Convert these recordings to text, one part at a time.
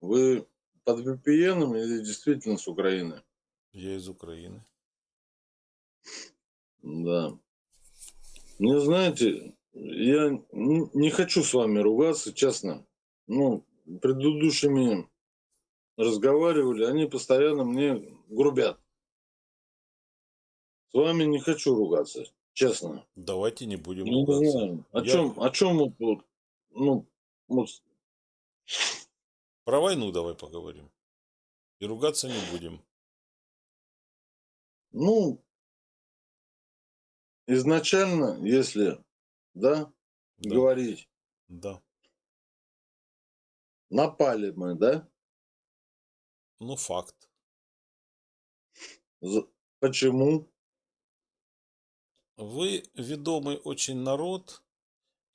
Вы под VPN или действительно с Украины? Я из Украины. Да. Не знаете, я не хочу с вами ругаться, честно. Ну, предыдущими разговаривали, они постоянно мне грубят. С вами не хочу ругаться, честно. Давайте не будем Не ругаться. знаю, о Я- чем, о чем вот, ну, вот, Про войну давай поговорим. И ругаться не будем. ну, изначально, если, да, Да. говорить, Да. напали мы, да, Ну, факт. За- почему? Вы ведомый очень народ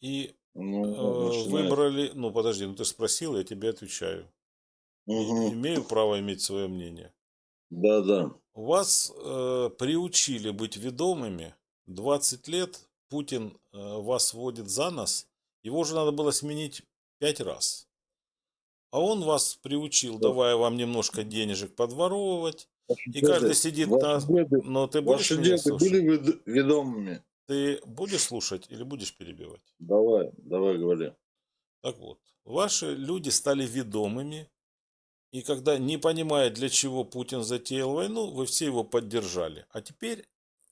и Ну, э, выбрали... Ну, подожди, ну ты спросил, я тебе отвечаю. Мгм. Имею право иметь свое мнение. Да, да. Вас э, приучили быть ведомыми. 20 лет Путин э, вас водит за нос. Его уже надо было сменить пять раз. А он вас приучил, Да. давая вам немножко денежек подворовывать. Ваши И каждый деды- сидит ваши на... деды- Но ты будешь Ваши деды слушать? были вед- ведомыми? Ты будешь слушать или будешь перебивать? Давай, давай говори. Так вот, ваши люди стали ведомыми, и когда, не понимая, для чего Путин затеял войну, вы все его поддержали. А теперь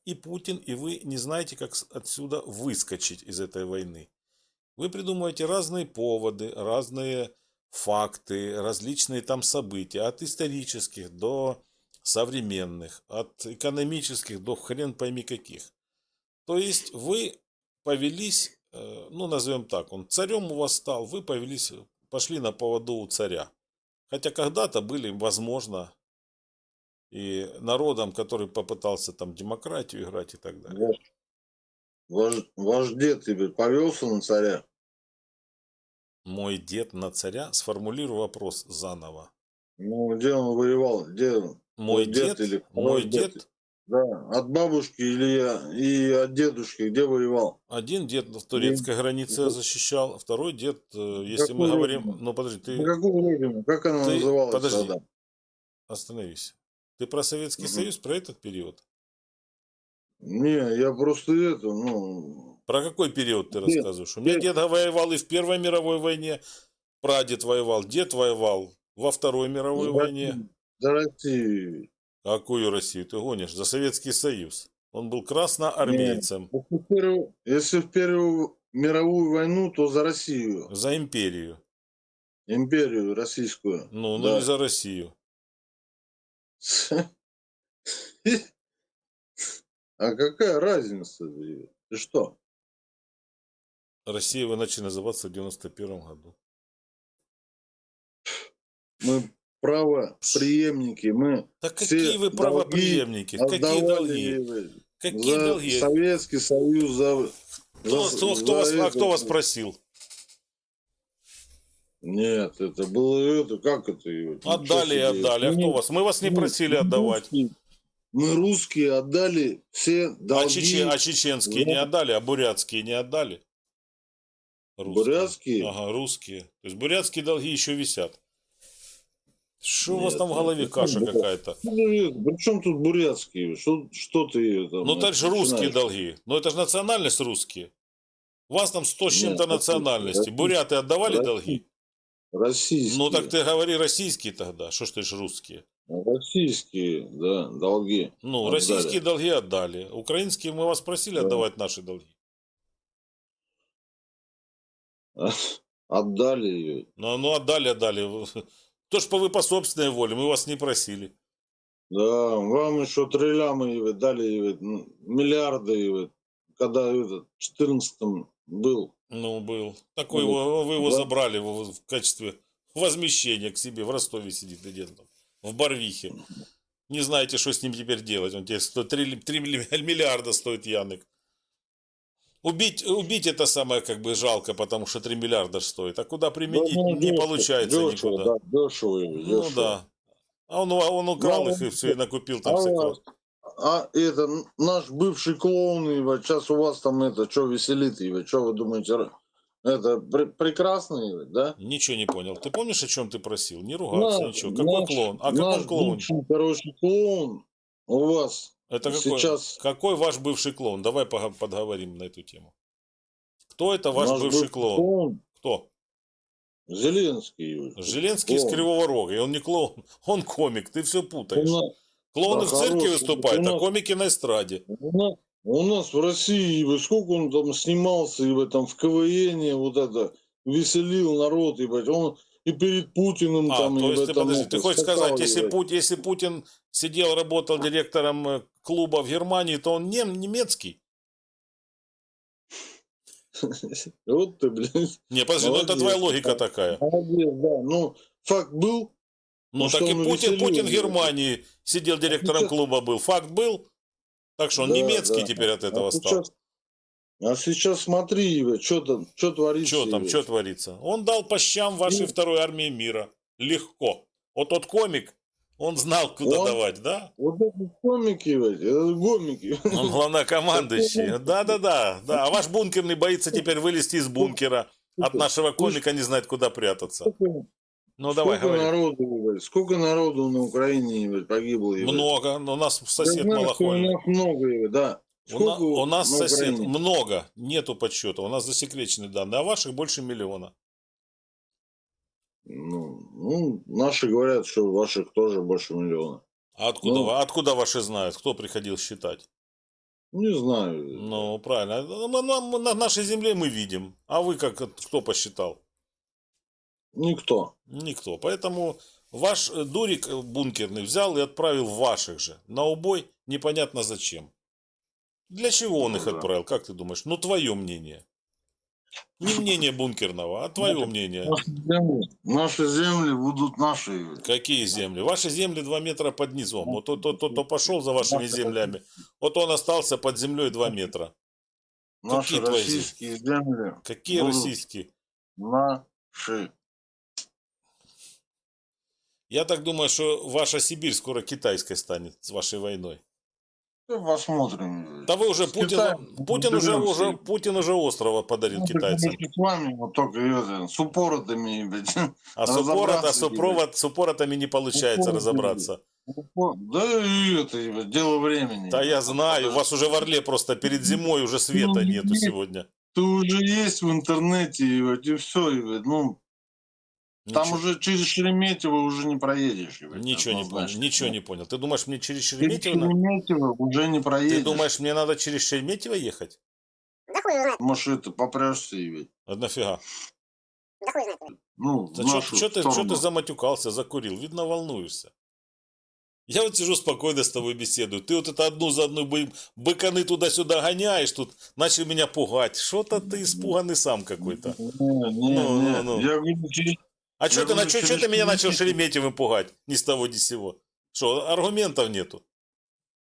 и Путин, и вы не знаете, как отсюда выскочить из этой войны. Вы придумываете разные поводы, разные факты, различные там события, от исторических до современных, от экономических до хрен пойми каких. То есть вы повелись, э, ну назовем так, он царем у вас стал, вы повелись, пошли на поводу у царя. Хотя когда-то были, возможно, и народом, который попытался там демократию играть и так далее. Ваш, ваш, ваш дед тебе повелся на царя? Мой дед на царя, сформулирую вопрос заново. Ну, где он воевал? Где он? Мой Твой дед, дед или мой дед, дед? Да, от бабушки или я- и от дедушки, где воевал? один дед в турецкой границе Ну, защищал, второй дед, э, если мы какой говорим, родина? ну подожди, ты На какую родину? Как она ты- называлась подожди. тогда? остановись. Ты про Советский Мгм. Союз, про этот период? Не, я просто это, ну... Про какой период ты Дед, рассказываешь? У меня дед. дед воевал и в Первой мировой войне, прадед воевал, дед воевал во Второй мировой за войне. За Россию. Какую Россию ты гонишь? За Советский Союз. Он был красноармейцем. Если в Первую, если в Первую мировую войну, то за Россию. За империю. Империю российскую. Ну, ну Да. не за Россию. А какая разница? Ты что? Россия вы начали называться в 91 году. Мы правоприемники, мы Так Все какие вы долги правоприемники? Какие долги? Какие за долги? Советский Союз, за... Кто, за- кто- кто за вас, а кто вас просил? Нет, это было это, как это? Отдали и отдали. А кто вас? Мы вас не просили отдавать. Мы русские отдали все А, долги. чечен- а чеченские не Вот. отдали, а бурятские не отдали? Русские. Бурятские? Ага, русские. То есть бурятские долги еще висят. Что у вас там в голове это каша бурят- какая-то? При чем тут бурятские? Что, что ты там? Ну, это же русские долги. Ну, это же национальность русские. У вас там 100 с чем-то национальности. Буряты отдавали долги? Российские. Ну, так ты говори российские тогда. Что ж ты ж русские? Российские, да, долги. Ну, Отдали. российские долги отдали. Украинские мы вас просили Да. отдавать наши долги. Отдали ее. Ну, ну отдали, отдали. То ж по вы по собственной воле, мы вас не просили. Да, вам еще триллиамы его дали, его, ну, миллиарды, его, когда этот, в 14 был. Ну, был. Такой Ну, его, вы его да. забрали в, в качестве возмещения к себе. В Ростове сидит там, в Барвихе. Не знаете, что с ним теперь делать. Он теперь стоит 3, миллиарда стоит Янок. Убить, убить это самое как бы жалко, потому что 3 миллиарда стоит. А куда применить Да, ну, не дешево, получается дешево, никуда. Да, дешево, ну дешево. да. А он, он украл Ну, их и все, и накупил там а, всякого. а это наш бывший клоун, его, сейчас у вас там это, что веселит его, что вы думаете, это пр- прекрасный, Ивет, да? Ничего не понял. Ты помнишь, о чем ты просил? Не ругаться, ничего. Какой наш- клоун? А наш какой клоун? бывший хороший клоун у вас Это какой? сейчас Какой ваш бывший клоун? Давай подговорим на эту тему. Кто это ваш наш бывший клоун? Кто? Зеленский. Ивет. Желенский из Клоун. Кривого Рога. И он не клоун, он комик. Ты все У путаешь. нас, Клоуны да, в цирке хороший, выступают, у а нас- комики на эстраде. у нас- у нас в России, сколько он там снимался, и в этом в КВН, вот это, веселил народ, ебать, он и перед Путиным А, там, то есть ты, подожди, ты хочешь сказать, если. Пут- если Путин сидел, работал директором э, клуба в Германии, то он нем, немецкий? Вот ты, блядь, Не, подожди, ну это твоя логика такая. молодец, да, ну, факт был, Ну Ну, так и Путин, Путин в. Германии сидел директором клуба был. Факт был? Так что он немецкий теперь от этого стал. А сейчас смотри, что там, что творится. Что там, что творится? Он дал по щам вашей Ну. второй армии мира. Легко. Вот тот комик, он знал, куда Он- давать, да? Вот эти комики, это гомики. Он главнокомандующий. Да-да-да. да. А ваш бункерный боится теперь вылезти из бункера. От нашего комика не знает, куда прятаться. Ну, давай, сколько говори. народу, сколько народу на Украине, погибло? Много. Но у нас сосед что У малохольный. нас много, Ивет, да. У, на- Сколько у нас на сосед Украине? много, нету подсчета, у нас засекречены данные, а ваших больше миллиона. Ну, ну, наши говорят, что ваших тоже больше миллиона. А откуда, Ну. откуда ваши знают? Кто приходил считать? Не знаю. Ну, правильно. Мы- мы- на нашей земле мы видим. А вы как, кто посчитал? Никто. Никто. Поэтому ваш э, дурик э, бункерный взял и отправил ваших же на убой непонятно зачем. Для чего он Ну их да. отправил, как ты думаешь? Ну, твое мнение. Не мнение бункерного, а твое мнение. Наши земли, наши земли будут наши. Какие земли? Ваши земли 2 метра под низом. Вот тот, кто, кто пошел за вашими землями, вот он остался под землей 2 метра. Наши Какие твои российские земли Какие российские? наши. Я так думаю, что ваша Сибирь скоро китайской станет с вашей войной. Посмотрим. Да вы уже С Путин, Китаем Путин уже, уже Путин уже острова подарил Ну, китайцам. с вами вот только это, с упоротыми, блядь. А с, упорот, а разобраться, с, упровод- с упоротами не получается Упоротами. разобраться. Да и это, дело времени. Да я знаю, у вас уже в Орле просто перед зимой уже света Ну, нету нет. сегодня. Ты уже есть в интернете, и все. Ну, там Ничего, уже через Шереметьево уже не проедешь, ничего не понял, ничего не понял. Ты думаешь, мне через Через Шереметьево... на- Шереметьево уже не проедешь. Ты думаешь, мне надо через Шереметьево ехать? Может, это попрешься, ебать. А нафига? Ну, в Да нашу что ты, сторону. ты заматюкался, закурил? Видно, волнуешься. Я вот сижу спокойно с тобой беседую. Ты вот это одну за одной бы- быканы туда-сюда гоняешь, тут начал меня пугать. Что-то ты испуганный сам какой-то. Не, не, Ну, не. ну, ну. Я говорю, через- А что ты, на чё через ты меня начал. Шереметьевым пугать? Ни с того, ни с сего. Что, аргументов нету?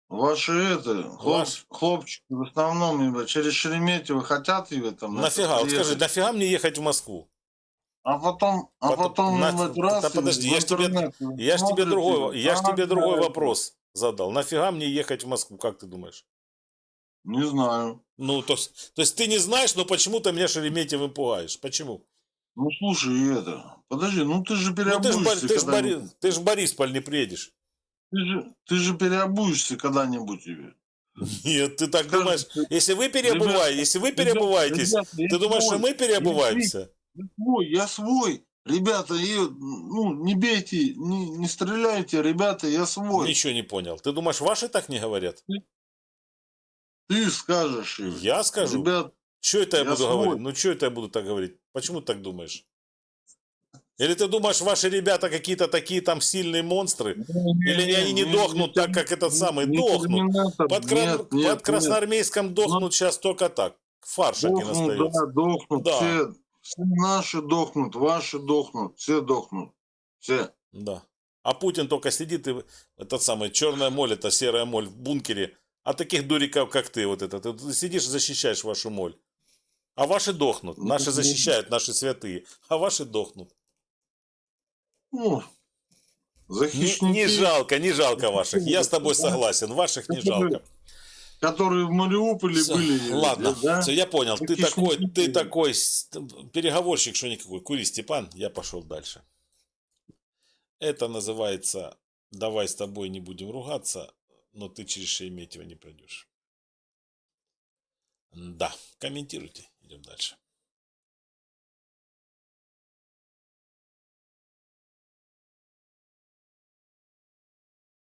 Ваши это, хлоп- Ваш- хлопчики в основном, ебать, через Шереметьево хотят, ебать, там. Нафига? Вот скажи, нафига мне ехать в Москву? А потом, а Потом- потом, на- ебать, да раз, подожди, ебать, я в ж тебе- Я ж тебе другой, я ж тебе другой да, вопрос задал. Нафига мне ехать в Москву, как ты думаешь? Не знаю. Ну, то, есть- то есть ты не знаешь, но почему-то меня Шереметьевым пугаешь. Почему? Ну слушай, это. Подожди, ну ты же Ну, ты ж, переобуешься. Бор- ты, ж Бори- ты ж в Борисполь не приедешь. ты, же, ты же переобуешься когда-нибудь, ебать. Нет, ты так Скажи, думаешь, ты- если вы переобуваетесь, если вы переобуваетесь, Ребят, я ты думаешь, что свой, мы переобуваемся? Я свой, я свой. Ребята, и, ну, не бейте, не, не стреляйте, ребята, я свой. Ничего не понял. Ты думаешь, ваши так не говорят? Ты скажешь, ебать. Я скажу. Ребят, Что это я, я буду свой. говорить? Ну, что это я буду так говорить? Почему ты так думаешь? Или ты думаешь, ваши ребята какие-то такие там сильные монстры? Или они не дохнут так, как этот самый? Дохнут. Под, Кра- Нет, нет, под Красноармейском дохнут сейчас только так. Фарш один остается. да, дохнут, Да. все, все наши дохнут, ваши дохнут, все дохнут, все. Да. А Путин только сидит и этот самый черная моль, это серая моль в бункере. А таких дуриков, как ты, вот это, ты сидишь и защищаешь вашу моль. А ваши дохнут. Наши защищают, наши святые. А ваши дохнут. Ну, за Не, не жалко, не жалко ваших. Я с тобой согласен. Ваших не жалко. которые в Мариуполе Всё, были. Ладно, да? все, я понял. Ты такой, ты такой переговорщик, что никакой. Кури, Степан, я пошел дальше. Это называется «давай с тобой не будем ругаться, но ты через Шереметьево не пройдешь». Да, комментируйте. Идем дальше.